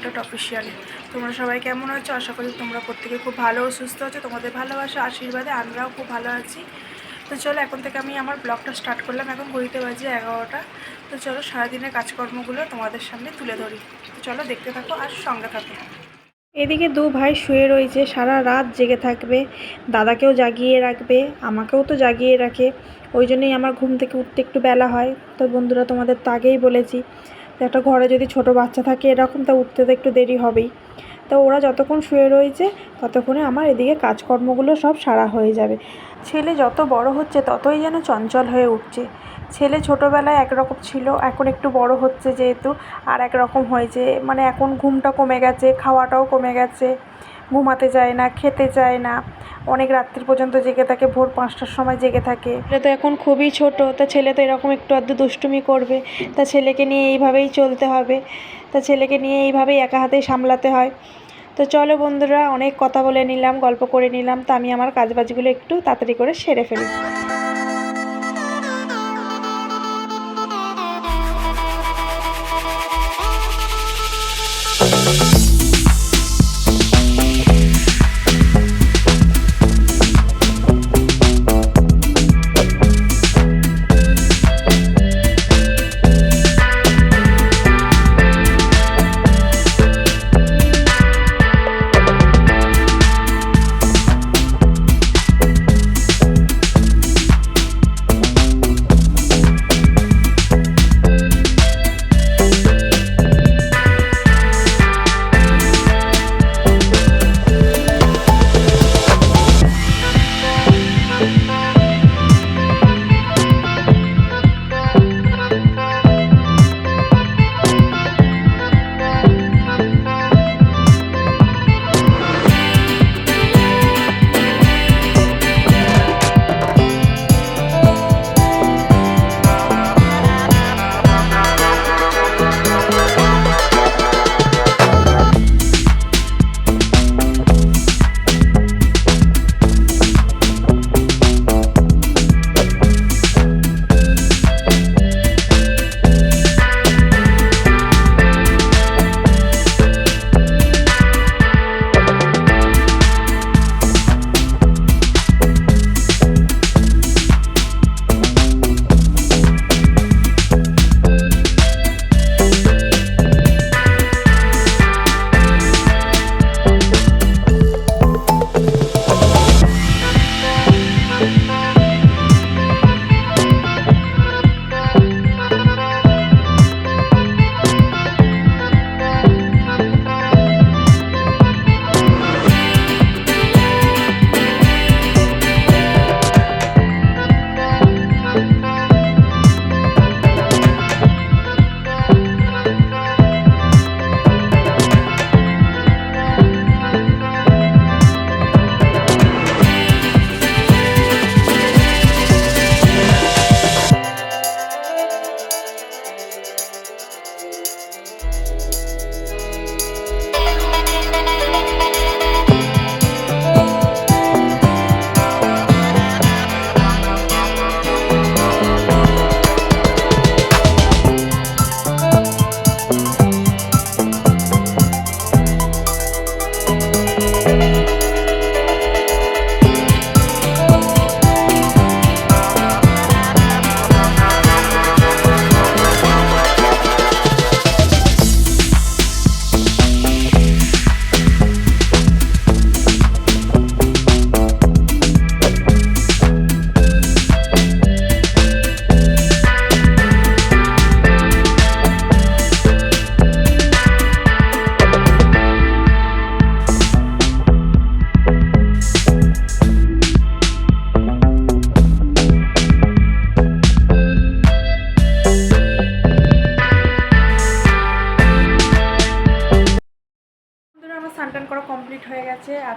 সুমিটট official তোমরা সবাই কেমন আছো? আশা করি তোমরা প্রত্যেকে খুব ভালো ও সুস্থ আছো। তোমাদের ভালোবাসা, আশীর্বাদে আমরাও খুব ভালো আছি। তো চলো, এখন থেকে আমি আমার ব্লগটা স্টার্ট করলাম। এখন ঘড়িতে বাজে এগারোটা। তো চলো, সারাদিনের কাজকর্মগুলো তোমাদের সামনে তুলে ধরি। তো চলো, দেখতে থাকো আর সঙ্গে থাকো। এদিকে দু ভাই শুয়ে রয়েছে। সারা রাত জেগে থাকবে। দাদাকেও জাগিয়ে রাখবে। আমাকেও তো জাগিয়ে রাখে। ওই জন্যই আমার ঘুম থেকে উঠতে একটু বেলা হয়। তো বন্ধুরা, তোমাদের তো আগেই বলেছি। একটা ঘরে যদি ছোট বাচ্চা থাকে এরকম, তা উঠতে তো একটু দেরি হবেই। তো ওরা যতক্ষণ শুয়ে রয়েছে, ততক্ষণে আমার এদিকে কাজকর্মগুলো সব সারা হয়ে যাবে। ছেলে যত বড় হচ্ছে, ততই যেন চঞ্চল হয়ে উঠছে। ছেলে ছোটোবেলায় একরকম ছিল, এখন একটু বড় হচ্ছে যেহেতু, আর একরকম হয়েছে। মানে এখন ঘুমটা কমে গেছে, খাওয়াটাও কমে গেছে, ঘুমাতে চায় না, খেতে চায় না। অনেক রাত্রি পর্যন্ত জেগে থাকে, ভোর পাঁচটার সময় জেগে থাকে। তো এখন খুবই ছোট, তা ছেলে তো এরকম একটু আধটু দুষ্টুমি করবে, তা ছেলেকে নিয়ে এইভাবেই চলতে হবে। তা ছেলেকে নিয়ে এইভাবেই একা হাতেই সামলাতে হয়। তো চলো বন্ধুরা, অনেক কথা বলে নিলাম, গল্প করে নিলাম, তা আমি আমার কাজবাজগুলো একটু তাড়াতাড়ি করে সেরে ফেলি।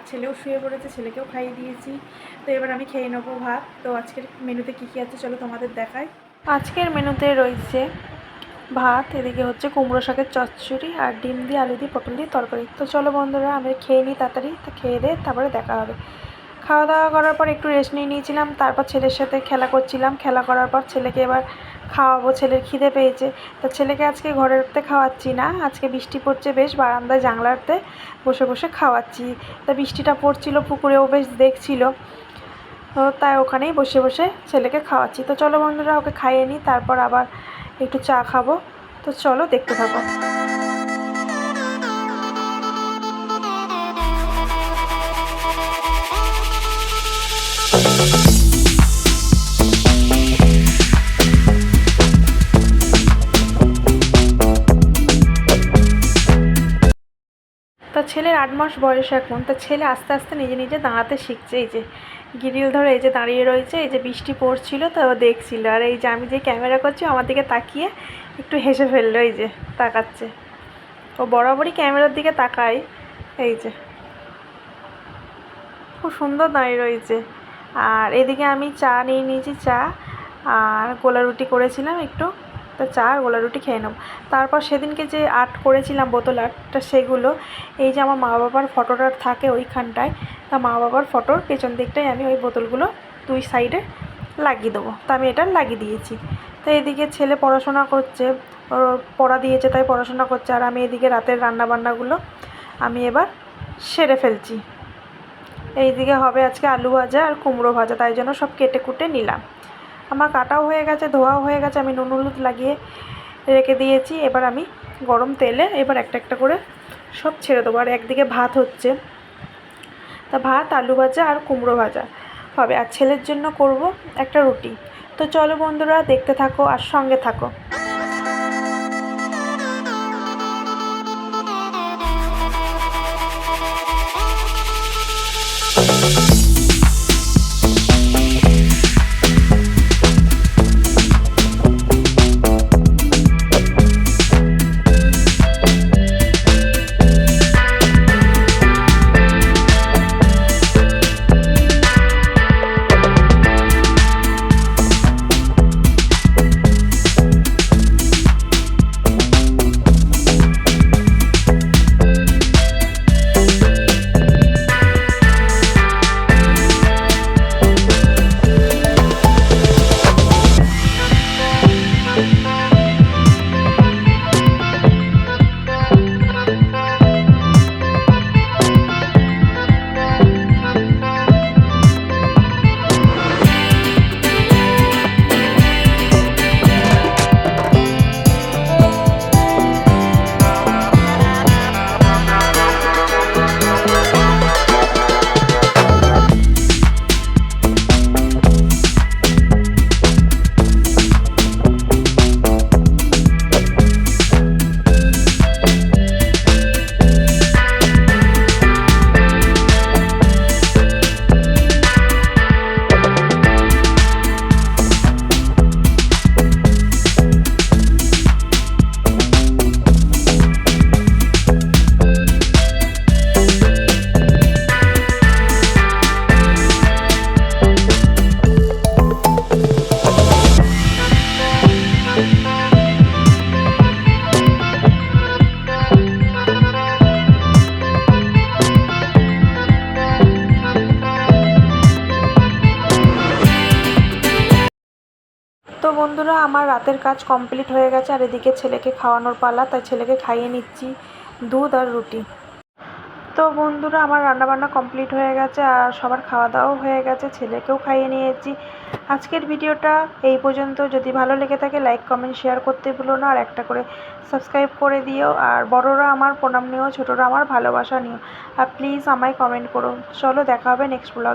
ছেলেও শুয়ে পড়েছে, ছেলেকেও খাইয়ে দিয়েছি। তো এবার আমি খেয়ে নেব ভাত। তো আজকের মেনুতে কী কী আছে চলো তোমাদের দেখাই। আজকের মেনুতে রয়েছে ভাত, এদিকে হচ্ছে কুমড়ো শাকের চচ্চড়ি আর ডিম দিয়ে আলু দিয়ে পটল দিয়ে তরকারি। তো চলো বন্ধুরা আমি খেয়ে নিই তাড়াতাড়ি। খেয়ে দিয়ে তারপরে দেখা হবে। খাওয়া দাওয়া করার পর একটু রেস্ট নিয়ে নিয়েছিলাম, তারপর ছেলের সাথে খেলা করছিলাম। খেলা করার পর ছেলেকে এবার খাওয়াবো, ছেলের খিদে পেয়েছে। তো ছেলেকে আজকে ঘরেরতে খাওয়াচ্ছি না, আজকে বৃষ্টি পড়ছে বেশ, বারান্দায় জানলাতে বসে বসে খাওয়াচ্ছি। তা বৃষ্টিটা পড়ছিল, পুকুরেও বেশ দেখছিল। তো তাই ওখানেই বসে বসে ছেলেকে খাওয়াচ্ছি। তো চলো বন্ধুরা, ওকে খাইয়ে নিই, তারপর আবার একটু চা খাব। তো চলো দেখতে থাকো। ছেলের আট মাস বয়স এখন। তা ছেলে আস্তে আস্তে নিজে নিজে দাঁড়াতে শিখছে। এই যে গিরিল ধরে এই যে দাঁড়িয়ে রয়েছে, এই যে বৃষ্টি পড়ছিল, তো দেখছিল। আর এই যে আমি যে ক্যামেরা করছি আমার দিকে তাকিয়ে একটু হেসে ফেলল, এই যে তাকাচ্ছে। ও বরাবরই ক্যামেরার দিকে তাকায়, এই যে। খুব সুন্দর দাঁড়িয়ে রয়েছে। আর এদিকে আমি চা নিয়ে নিয়েছি, চা। আর গোলা রুটি করেছিলাম একটু। তা চা আর গোলা রুটি খেয়ে নেব। তারপর সেদিনকে যে আর্ট করেছিলাম, বোতল আর্টটা সেগুলো, এই যে আমার মা বাবার ফটোটা থাকে ওইখানটায়, তা মা বাবার ফটোর পেছন দিকটায় আমি ওই বোতলগুলো দুই সাইডে লাগিয়ে দেবো। তা আমি এটা লাগিয়ে দিয়েছি। তো এদিকে ছেলে পড়াশোনা করছে পড়া দিয়েছে, তাই পড়াশোনা করছে, আর আমি এদিকে রাতের রান্না বান্নাগুলো আমি এবার সেরে ফেলছি। এইদিকে হবে আজকে আলু ভাজা আর কুমড়ো ভাজা, তাই জন্য সব কেটে কুটে নিলাম। আমার কাটাও হয়ে গেছে, ধোয়াও হয়ে গেছে, আমি নুন হলুদ লাগিয়ে রেখে দিয়েছি। এবার আমি গরম তেলে এবার একটা একটা করে সব ছেড়ে দেবো। আর একদিকে ভাত হচ্ছে, তা ভাত, আলু ভাজা আর কুমড়ো ভাজা হবে। আর ছেলের জন্য করব একটা রুটি। তো চলো বন্ধুরা, দেখতে থাকো আর সঙ্গে থাকো। তো বন্ধুরা, আমার রাতের কাজ কমপ্লিট হয়ে গেছে আর এদিকে ছেলেকে খাওয়ানোর পালা, তাই ছেলেকে খাইয়ে নিচ্ছি দুধ আর রুটি। তো বন্ধুরা, আমার রান্নাবান্না কমপ্লিট হয়ে গেছে আর সবার খাওয়া দাওয়াও হয়ে গেছে, ছেলেকেও খাইয়ে নিয়েছি। আজকের ভিডিওটা এই পর্যন্ত। যদি ভালো লেগে থাকে লাইক কমেন্ট শেয়ার করতে ভুলো না। আর একটা করে সাবস্ক্রাইব করে দিও। আর বড়রা আমার প্রণাম নিও, ছোটরা আমার ভালোবাসা নিও। আর প্লিজ আমায় কমেন্ট করো। চলো, দেখা হবে নেক্সট ব্লগ